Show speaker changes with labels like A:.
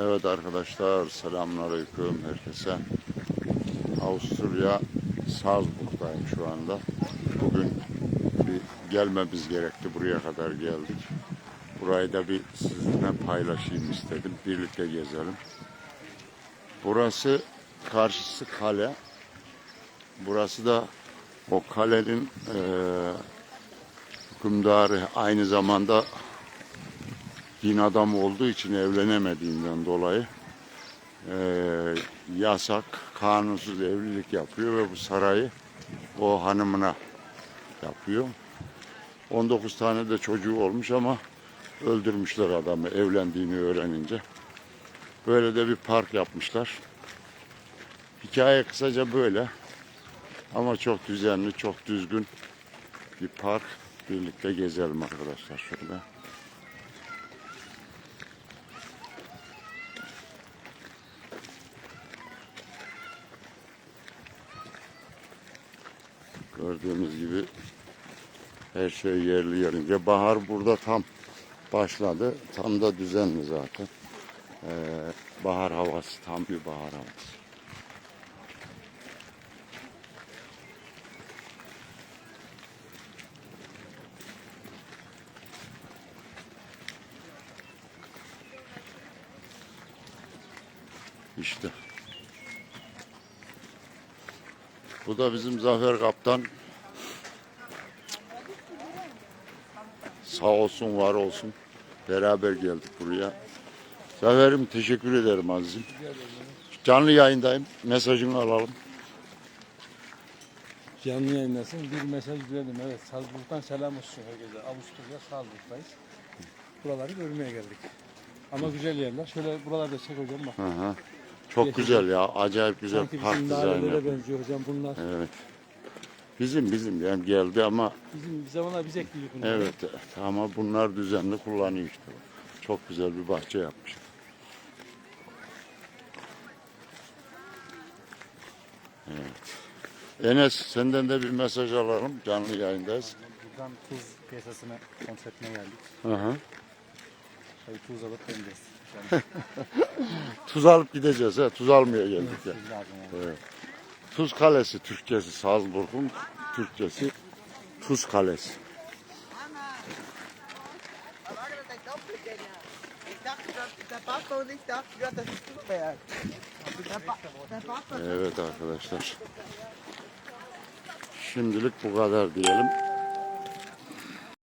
A: Evet arkadaşlar selamünaleyküm herkese. Avusturya Salzburg'dayım şu anda. Bugün bir gelmemiz gerekti. Buraya kadar geldik. Burayı da bir sizinle paylaşayım istedim. Birlikte gezelim. Burası karşısı kale. Burası da o kalenin eee hükümdarı aynı zamanda din adamı olduğu için evlenemediğinden dolayı eee, yasak, kanunsuz evlilik yapıyor ve bu sarayı o hanımına yapıyor. 19 tane de çocuğu olmuş ama öldürmüşler adamı evlendiğini öğrenince. Böyle de bir park yapmışlar. Hikaye kısaca böyle. Ama çok düzenli, çok düzgün bir park. Birlikte gezelim arkadaşlar şöyle. Gördüğünüz gibi her şey yerli yerince. Bahar burada tam başladı. Tam da düzenli zaten. Ee, bahar havası, tam bir bahar havası. İşte. Bu da bizim Zafer Kaptan. Sağ olsun, var olsun. Beraber geldik buraya. Zafer'im teşekkür ederim azizim. Canlı yayındayım. Mesajını alalım.
B: Canlı yayındasın. Bir mesaj verelim. Evet, Salzburg'dan selam olsun herkese. Avusturya Salzburg'dayız. Buraları görmeye geldik. Ama güzel yerler. Şöyle buralarda çek hocam bak.
A: Hı Çok güzel ya. Acayip güzel
B: Sanki
A: park
B: bizim
A: dizaynı.
B: dairelere benziyor hocam bunlar.
A: Evet. Bizim bizim yani geldi ama
B: Bizim bir zamanlar biz ekledik bunları.
A: evet ama bunlar düzenli kullanıyor işte. Çok güzel bir bahçe yapmış. Evet. Enes senden de bir mesaj alalım. Canlı yayındayız.
B: Buradan tuz piyasasına kontrol etmeye geldik.
A: Hı hı.
B: Tabii tuz alıp döneceğiz.
A: Tuz alıp gideceğiz. He. Tuz almaya geldik ya. Evet. Tuz Kalesi Türkçesi Salzburg'un Türkçesi Tuz Kalesi. Evet arkadaşlar. Şimdilik bu kadar diyelim.